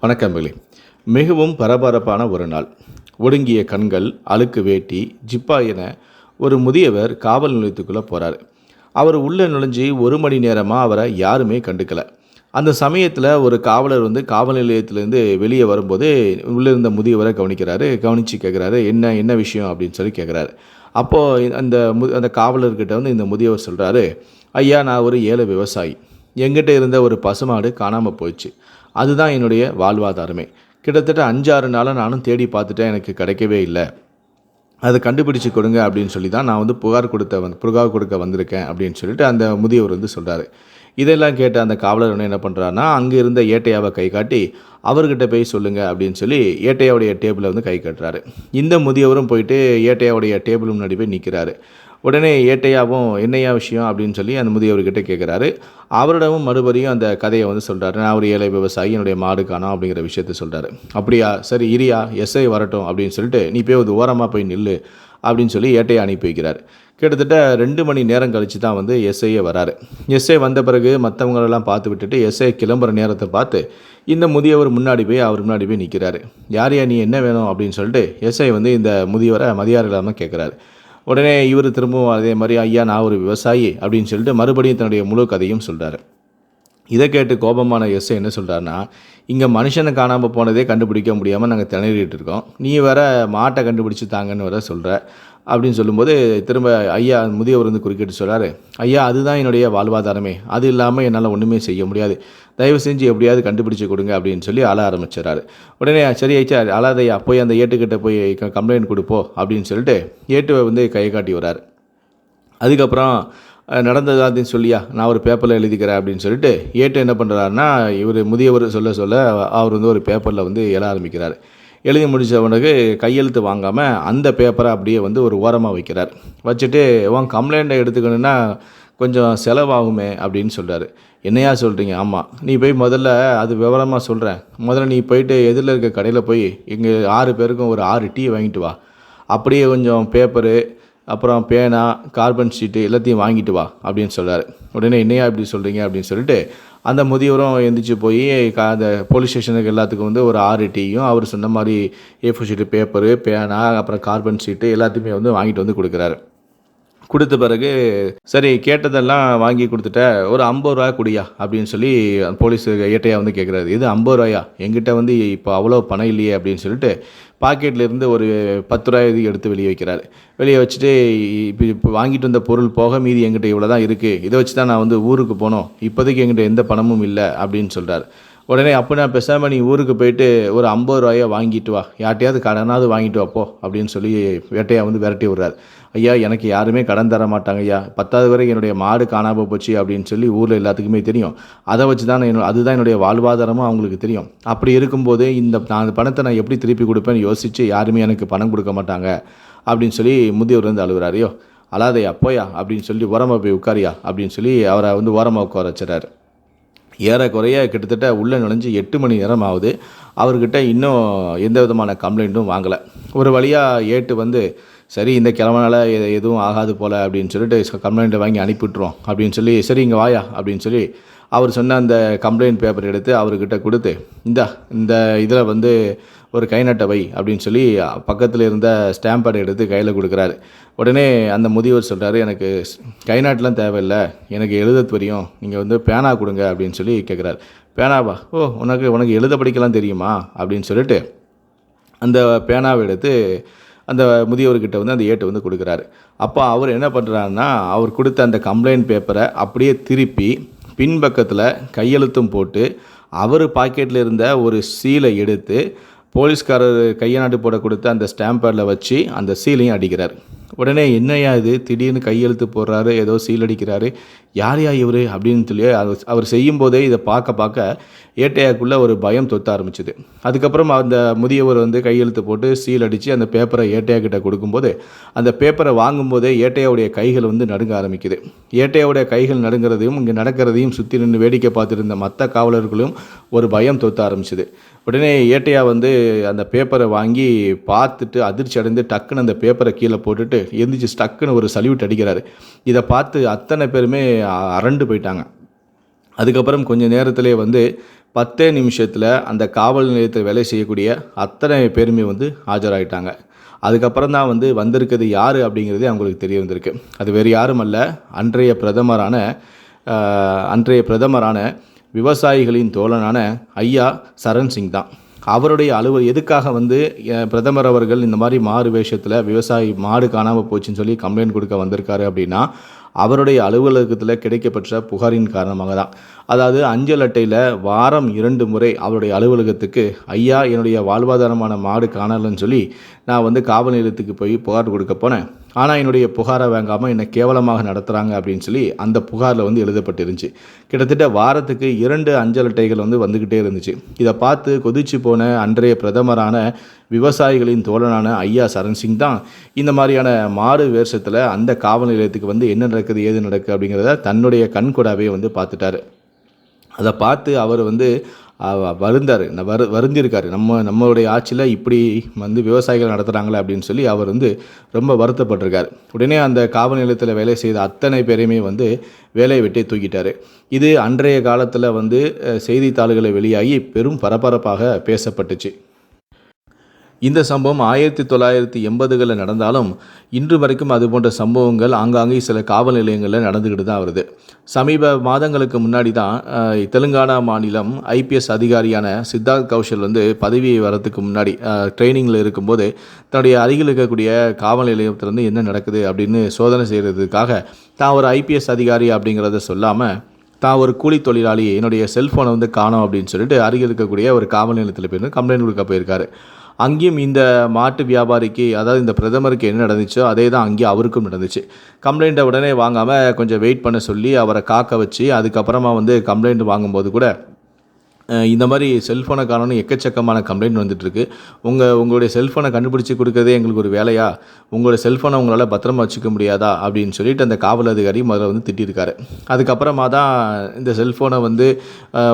வணக்கம் மிகவும் பரபரப்பான ஒரு நாள். ஒடுங்கிய கண்கள் அழுக்கு வேட்டி ஜிப்பா என ஒரு முதியவர் காவல் நிலையத்துக்குள்ளே போகிறார் அவர் உள்ளே நுழைஞ்சு ஒரு மணி நேரமாக அவரை யாருமே கண்டுக்கல. அந்த சமயத்தில் ஒரு காவலர் வந்து காவல் நிலையத்திலேருந்து வெளியே வரும்போது உள்ளே இருந்த முதியவரை கவனிக்கிறாரு. கவனித்து கேட்குறாரு என்ன என்ன விஷயம்? அப்படின்னு சொல்லி கேட்குறாரு அப்போது அந்த மு அந்த காவலர்கிட்ட வந்து இந்த முதியவர் சொல்கிறாரு ஐயா நான் ஒரு ஏழை விவசாயி. எங்கிட்ட இருந்த ஒரு பசுமாடு காணாமல் போயிடுச்சு. அதுதான் என்னுடைய வாழ்வாதாரமே. கிட்டத்தட்ட அஞ்சாறு நாளாக நானும் தேடி பார்த்துட்டேன் எனக்கு கிடைக்கவே இல்லை. அதை கண்டுபிடிச்சு கொடுங்க அப்படின்னு சொல்லி தான் நான் வந்து புகார் கொடுத்த வந்து புகார் கொடுக்க வந்திருக்கேன் அப்படின்னு சொல்லிட்டு அந்த முதியவர் வந்து சொல்கிறாரு இதெல்லாம் கேட்ட அந்த காவலர் என்ன பண்ணுறாருனா அங்கே இருந்த ஏட்டையாவை கை காட்டி அவர்கிட்ட போய் சொல்லுங்கள் அப்படின்னு சொல்லி ஏட்டையாவுடைய டேபிளை வந்து கை கட்டுறாரு. இந்த முதியவரும் போயிட்டு ஏட்டையாவுடைய டேபிள் முன்னாடி போய் நிற்கிறாரு உடனே ஏட்டையாவும் என்னையா விஷயம் அப்படின்னு சொல்லி அந்த முதியவர்கிட்ட கேட்குறாரு அவரிடமும் மறுபடியும் அந்த கதையை வந்து சொல்கிறாரு நான் ஒரு ஏழை விவசாயி என்னுடைய மாடு காணோம் அப்படிங்கிற விஷயத்த சொல்கிறாரு அப்படியா? சரி இரியா எஸ்ஐ வரட்டும் அப்படின்னு சொல்லிட்டு நீ போய் ஒரு ஓரமாக போய் நில்லு அப்படின்னு சொல்லி ஏட்டையை அனுப்பி வைக்கிறார். கிட்டத்தட்ட ரெண்டு மணி நேரம் கழித்து தான் வந்து எஸ்ஐயே வராரு. எஸ்ஐ வந்த பிறகு மற்றவங்களெல்லாம் பார்த்து விட்டுட்டு எஸ்ஐ கிளம்புற நேரத்தை பார்த்து இந்த முதியவர் முன்னாடி போய் அவர் முன்னாடி போய் நிற்கிறாரு யார் யா நீ என்ன வேணும்? அப்படின்னு சொல்லிட்டு எஸ்ஐ வந்து இந்த முதியவரை மதியார் இல்லாமல் கேட்குறாரு உடனே இவர் திரும்பவும் அதே மாதிரி ஐயா நான் ஒரு விவசாயி அப்படின்னு சொல்லிட்டு மறுபடியும் தன்னுடைய முழு கதையும் சொல்கிறாரு இதை கேட்டு கோபமான எஸ் என்ன சொல்கிறாருன்னா இங்கே மனுஷனை காணாமல் போனதே கண்டுபிடிக்க முடியாமல் நாங்கள் திணறிட்டு இருக்கோம். நீ வேற மாட்டை கண்டுபிடிச்சு தாங்கன்னு வேற சொல்கிற அப்படின்னு சொல்லும்போது திரும்ப ஐயா முதியவர் வந்து குறுக்கிட்டு சொல்கிறாரு ஐயா அதுதான் என்னுடைய வாழ்வாதாரமே. அது இல்லாமல் என்னால் ஒன்றுமே செய்ய முடியாது. தயவு செஞ்சு எப்படியாவது கண்டுபிடிச்சு கொடுங்க அப்படின்னு சொல்லி அழ ஆரம்பிச்சிடறாரு. உடனே சரி ஐயா அழாதையா போய் அந்த ஏட்டுக்கிட்ட போய் கம்ப்ளைண்ட் கொடுப்போம் அப்படின்னு சொல்லிட்டு ஏட்டுவை வந்து கை காட்டி வராரு அதுக்கப்புறம் அஹ், நடந்தது அப்படின்னு சொல்லியா நான் ஒரு பேப்பரில் எழுதிக்கிறேன் அப்படின்னு சொல்லிட்டு ஏட்டு என்ன பண்ணுறாருன்னா இவர் முதியவர் சொல்ல சொல்ல அவர் வந்து ஒரு பேப்பரில் வந்து எழ ஆரம்பிக்கிறார். எழுதி முடித்தவனுக்கு கையெழுத்து வாங்காமல் அந்த பேப்பரை அப்படியே வந்து ஒரு ஓரமாக வைக்கிறார். வச்சுட்டு உன் கம்ப்ளைண்ட்டை எடுத்துக்கணுன்னா கொஞ்சம் செலவாகுமே அப்படின்னு சொல்கிறாரு என்னையா சொல்கிறீங்க ஆமாம் நீ போய் முதல்ல அது விவரமாக சொல்கிறேன் முதல்ல நீ போயிட்டு எதிரில் இருக்க கடையில் போய் இங்கே ஆறு பேருக்கும் ஒரு ஆறு டீ வாங்கிட்டு வா. அப்படியே கொஞ்சம் பேப்பரு அப்புறம் பேனா கார்பன் ஷீட்டு எல்லாத்தையும் வாங்கிட்டு வா அப்படின்னு சொல்கிறாரு உடனே என்னையா இப்படி சொல்கிறீங்க அப்படின்னு சொல்லிட்டு அந்த முதியவரும் எந்திரிச்சு போய் அந்த போலீஸ் ஸ்டேஷனுக்கு எல்லாத்துக்கும் வந்து ஒரு ஆறு டீயும் அவர் சொன்ன மாதிரி ஏ ஷீட்டு பேப்பரு பேனா அப்புறம் கார்பன் ஷீட்டு எல்லாத்தையுமே வந்து வாங்கிட்டு வந்து கொடுக்குறாரு. கொடுத்த பிறகு சரி கேட்டதெல்லாம் வாங்கி கொடுத்துட்ட ஒரு ஐம்பது ரூபா குடியா? அப்படின்னு சொல்லி போலீஸ் ஏட்டையாக வந்து கேட்குறாரு இது ஐம்பது ரூபாயா? எங்கிட்ட வந்து இப்போ அவ்வளோ பணம் இல்லையே? அப்படின்னு சொல்லிட்டு பாக்கெட்லேருந்து ஒரு பத்து ரூபாய் இது எடுத்து வெளியே வைக்கிறாரு. வெளியே வச்சுட்டு இப்போ இப்போ வாங்கிட்டு வந்த பொருள் போக மீதி எங்கிட்ட இவ்வளோ தான் இருக்குது இதை வச்சு தான் நான் வந்து ஊருக்கு போனோம். இப்போதைக்கு எங்கிட்ட எந்த பணமும் இல்லை. அப்படின்னு சொல்கிறார் உடனே அப்போ நான் பேசாமல் நீ ஊருக்கு போயிட்டு ஒரு ஐம்பது ரூபாயை வாங்கிட்டு வா. யார்ட்டையாவது கடனாவது வாங்கிட்டு வாப்போ அப்படின்னு சொல்லி வேட்டையாக வந்து விரட்டி விடுறாரு. ஐயா எனக்கு யாருமே கடன் தர மாட்டாங்க ஐயா. பத்தாவது வரை என்னுடைய மாடு காணாமல் போச்சு அப்படின்னு சொல்லி ஊரில் எல்லாத்துக்குமே தெரியும். அதை வச்சு தான் நான் என்னோட அதுதான் என்னுடைய வாழ்வாதாரமும் அவங்களுக்கு தெரியும். அப்படி இருக்கும்போது இந்த நான் அந்த பணத்தை நான் எப்படி திருப்பி கொடுப்பேன்னு யோசித்து யாருமே எனக்கு பணம் கொடுக்க மாட்டாங்க அப்படின்னு சொல்லி முதியவர் வந்து அழுகிறாரையோ அழாதையா போயா அப்படின்னு சொல்லி ஓரமாக போய் உட்காரியா அப்படின்னு சொல்லி அவரை வந்து ஓரமாக உட்கார வச்சுறாரு. ஏறக்குறைய கிட்டத்தட்ட உள்ளே நுழைஞ்சு எட்டு மணி நேரம் ஆகுது. அவர்கிட்ட இன்னும் எந்த விதமான கம்ப்ளைண்ட்டும் வாங்கலை. ஒரு வழியாக ஏட்டு வந்து சரி இந்த கிழமனால எதுவும் ஆகாது போல் அப்படின்னு சொல்லிட்டு கம்ப்ளைண்ட்டை வாங்கி அனுப்பிவிட்ருவோம் அப்படின்னு சொல்லி சரி இங்கே வாயா அப்படின்னு சொல்லி அவர் சொன்ன அந்த கம்ப்ளைண்ட் பேப்பர் எடுத்து அவர்கிட்ட கொடுத்து இந்தா இந்த இதில் வந்து ஒரு கை நட்டை வை அப்படின்னு சொல்லி பக்கத்தில் இருந்த ஸ்டாம்ப் பேட் எடுத்து கையில் கொடுக்குறாரு. உடனே அந்த முதியவர் சொல்கிறாரு எனக்கு ஸ்- கை நாட்டெலாம் தேவையில்லை எனக்கு எழுத தெரியும் நீங்கள் வந்து பேனா கொடுங்க அப்படின்னு சொல்லி கேட்குறாரு பேனாவா? ஓ உனக்கு உனக்கு எழுத படிக்கலாம் தெரியுமா? அப்படின்னு சொல்லிட்டு அந்த பேனாவை எடுத்து அந்த முதியவர்கிட்ட வந்து அந்த ஏட்டை வந்து கொடுக்குறாரு. அப்போ அவர் என்ன பண்ணுறாருன்னா அவர் கொடுத்த அந்த கம்ப்ளைண்ட் பேப்பரை அப்படியே திருப்பி பின்பக்கத்தில் கையெழுத்தும் போட்டு அவர் பாக்கெட்டில் இருந்த ஒரு சீலை எடுத்து போலீஸ்காரர் கையநாட்டு போட கொடுத்த அந்த ஸ்டாம்ப் வச்சு அந்த சீலையும் அடிக்கிறார். உடனே என்னையா இது? திடீர்னு கையெழுத்து போடுறாரு ஏதோ சீல் அடிக்கிறாரு. யார் யா இவர்? அப்படின்னு சொல்லி அவர் அவர் செய்யும்போதே இதை பார்க்க பார்க்க ஏட்டையாக்குள்ளே ஒரு பயம் தொத்த ஆரம்பிச்சுது. அதுக்கப்புறம் அந்த முதியவர் வந்து கையெழுத்து போட்டு சீல் அடித்து அந்த பேப்பரை ஏட்டையா கிட்ட கொடுக்கும்போது அந்த பேப்பரை வாங்கும்போதே ஏட்டையாவுடைய கைகள் வந்து நடுங்க ஆரம்பிக்குது. ஏட்டையாவுடைய கைகள் நடுங்கிறதையும் இங்கே நடக்கிறதையும் சுற்றி நின்று வேடிக்கை பார்த்துருந்த மற்ற காவலர்களும் ஒரு பயம் தொத்த ஆரம்பிச்சுது. உடனே ஏட்டையா வந்து அந்த பேப்பரை வாங்கி பார்த்துட்டு அதிர்ச்சி அடைந்து டக்குன்னு அந்த பேப்பரை கீழே போட்டுட்டு எந்திரிச்சு டக்குன்னு ஒரு சல்யூட் அடிக்கிறாரு. இதை பார்த்து அத்தனை பேருமே அ- அரண்டு போயிட்டாங்க. அதுக்கப்புறம் கொஞ்ச நேரத்திலே வந்து பத்தே நிமிஷத்தில் அந்த காவல் நிலையத்தில் வேலை செய்யக்கூடிய அத்தனை பேருமே வந்து ஆஜராயிட்டாங்க. அதுக்கப்புறம் தான் வந்து வந்திருக்கிறது யார் அப்படிங்கிறதே அவங்களுக்கு தெரிய வந்திருக்கு. அது வேறு யாரும் அல்ல அன்றைய பிரதமரான அன்றைய பிரதமரான விவசாயிகளின் தோழனான ஐயா சரண் சிங் தான். அவருடைய அலுவல் எதுக்காக வந்து பிரதமர் அவர்கள் இந்த மாதிரி மாறு வேஷத்தில் விவசாயி மாடு காணாமல் போச்சுன்னு சொல்லி கம்ப்ளைண்ட் கொடுக்க வந்திருக்காரு அப்படின்னா அவருடைய அலுவலகத்தில் கிடைக்கப்பெற்ற புகாரின் காரணமாக தான். அதாவது அஞ்சல் அட்டையில் வாரம் இரண்டு முறை அவருடைய அலுவலகத்துக்கு ஐயா என்னுடைய வாழ்வாதாரமான மாடு காணலன்னு சொல்லி நான் வந்து காவல் நிலையத்துக்கு போய் புகார் கொடுக்க போனேன். ஆனால் என்னுடைய புகாரை வாங்காமல் என்னை கேவலமாக நடத்துகிறாங்க அப்படின்னு சொல்லி அந்த புகாரில் வந்து எழுதப்பட்டிருந்துச்சு. கிட்டத்தட்ட வாரத்துக்கு இரண்டு அஞ்சல் அட்டைகள் வந்து வந்துக்கிட்டே இருந்துச்சு. இதை பார்த்து கொதிச்சு போன அன்றைய பிரதமரான விவசாயிகளின் தோழனான ஐயா சரண் சிங் தான் இந்த மாதிரியான மாறு வேஷத்தில் அந்த காவல் நிலையத்துக்கு வந்து என்ன நடக்குது ஏது நடக்குது அப்படிங்கிறத தன்னுடைய கண்கூடாவே வந்து பார்த்துட்டாரு. அதை பார்த்து அவர் வந்து வருந்தார். வரு வருந்திருக்காரு. நம்ம நம்மளுடைய ஆட்சியில் இப்படி வந்து விவசாயிகள் நடத்துகிறாங்களே அப்படின்னு சொல்லி அவர் வந்து ரொம்ப வருத்தப்பட்டிருக்கார். உடனே அந்த காவல் நிலையத்தில் வேலை செய்த அத்தனை பேரையுமே வந்து வேலையை விட்டே தூக்கிட்டார். இது அன்றைய காலத்தில் வந்து செய்தித்தாள்களை வெளியாகி பெரும் பரபரப்பாக பேசப்பட்டுச்சு. இந்த சம்பவம் ஆயிரத்தி தொள்ளாயிரத்தி எண்பதுகளில் நடந்தாலும் இன்று வரைக்கும் அது போன்ற சம்பவங்கள் ஆங்காங்கே சில காவல் நிலையங்களில் நடந்துக்கிட்டு தான் வருது. சமீப மாதங்களுக்கு முன்னாடி தான் தெலுங்கானா மாநிலம் ஐபிஎஸ் அதிகாரியான சித்தார்த் கௌஷல் வந்து பதவி வரத்துக்கு முன்னாடி ட்ரைனிங்கில் இருக்கும்போது தன்னுடைய அருகில் இருக்கக்கூடிய காவல் நிலையத்திலேருந்து என்ன நடக்குது அப்படின்னு சோதனை செய்கிறதுக்காக தான் ஒரு ஐபிஎஸ் அதிகாரி அப்படிங்கிறத சொல்லாமல் தான் ஒரு கூலி தொழிலாளி என்னுடைய செல்ஃபோனை வந்து காணோம் அப்படின்னு சொல்லிட்டு அருகில் இருக்கக்கூடிய ஒரு காவல் நிலையத்தில் போயிருந்து கம்ப்ளைண்ட் கொடுக்க போயிருக்காரு. அங்கேயும் இந்த மாட்டு வியாபாரிக்கு அதாவது இந்த பிரதமருக்கு என்ன நடந்துச்சோ அதே தான் அங்கேயும் அவருக்கும் நடந்துச்சு. கம்ப்ளைண்ட்டை உடனே வாங்காமல் கொஞ்சம் வெயிட் பண்ண சொல்லி அவரை காக்க வச்சு அதுக்கப்புறமா வந்து கம்ப்ளைண்ட் வாங்கும்போது கூட இந்த மாதிரி செல்ஃபோனை காணணும் எக்கச்சக்கமான கம்ப்ளைண்ட் வந்துட்டுருக்கு. உங்கள் உங்களுடைய செல்ஃபோனை கண்டுபிடிச்சி கொடுக்கறதே எங்களுக்கு ஒரு வேலையா? உங்களுடைய செல்ஃபோனை உங்களால் பத்திரமா வச்சுக்க முடியாதா? அப்படின்னு சொல்லிட்டு அந்த காவல் அதிகாரி முதல்ல வந்து திட்டிருக்காரு. அதுக்கப்புறமா தான் இந்த செல்ஃபோனை வந்து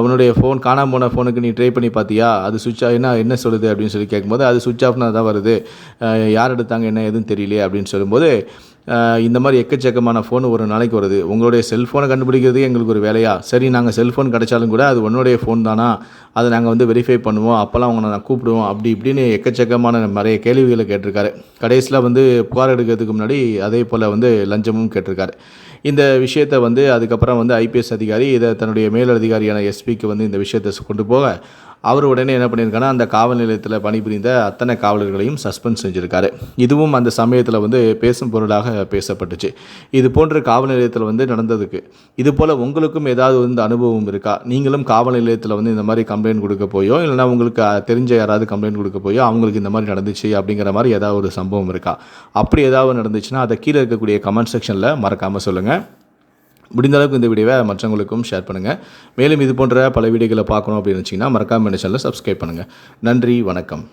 உன்னுடைய ஃபோன் காணாமல் போன ஃபோனுக்கு நீ ட்ரை பண்ணி பார்த்தியா அது சுவிட்ச் ஆஃப் என்ன என்ன சொல்லுது அப்படின்னு சொல்லி கேட்கும்போது அது சுவிட்ச் ஆஃப்னா தான் வருது. யார் எடுத்தாங்க என்ன எதுவும் தெரியலையே அப்படின்னு சொல்லும்போது இந்த மாதிரி எக்கச்சக்கமான ஃபோன் ஒரு நாளைக்கு வருது. உங்களுடைய செல்ஃபோனை கண்டுபிடிக்கிறது எங்களுக்கு ஒரு வேலையா? சரி நாங்கள் செல்ஃபோன் கிடைச்சாலும் கூட அது உன்னுடைய ஃபோன் தானா? அதை நாங்கள் வந்து வெரிஃபை பண்ணுவோம். அப்போல்லாம் அவங்களை நான் கூப்பிடுவோம். அப்படி இப்படின்னு எக்கச்சக்கமான நிறைய கேள்விகளை கேட்டிருக்காரு. கடைசியில் வந்து புகார் எடுக்கிறதுக்கு முன்னாடி அதே போல் வந்து லஞ்சமும் கேட்டிருக்காரு. இந்த விஷயத்தை வந்து அதுக்கப்புறம் வந்து ஐபிஎஸ் அதிகாரி இதை தன்னுடைய மேலதிகாரியான எஸ்பிக்கு வந்து இந்த விஷயத்தை கொண்டு போக அவர் உடனே என்ன பண்ணியிருக்காருன்னா அந்த காவல் நிலையத்தில் பணிபுரிந்த அத்தனை காவலர்களையும் சஸ்பெண்ட் செஞ்சுருக்காரு. இதுவும் அந்த சமயத்தில் வந்து பேசும் பொருளாக பேசப்பட்டுச்சு. இது போன்ற காவல் நிலையத்தில் வந்து நடந்ததுக்கு இது போல் உங்களுக்கும் ஏதாவது வந்து அனுபவம் இருக்கா? நீங்களும் காவல் நிலையத்தில் வந்து இந்த மாதிரி கம்ப்ளைண்ட் கொடுக்க போயோ இல்லைனா உங்களுக்கு தெரிஞ்ச யாராவது கம்ப்ளைண்ட் கொடுக்க போயோ அவங்களுக்கு இந்த மாதிரி நடந்துச்சு அப்படிங்கிற மாதிரி ஏதாவது ஒரு சம்பவம் இருக்கா? அப்படி ஏதாவது நடந்துச்சுன்னா அதை கீழே இருக்கக்கூடிய கமெண்ட் செக்ஷனில் மறக்காமல் சொல்லுங்கள் முடிந்த அளவுக்கு இந்த வீடியோவை மற்றவங்களுக்கும் ஷேர் பண்ணுங்கள் மேலும் இது போன்ற பல வீடியோக்களை பார்க்கணும் அப்படின்னு வச்சிங்கன்னா மறக்காம சேனலை சப்ஸ்கிரைப் பண்ணுங்கள் நன்றி வணக்கம்.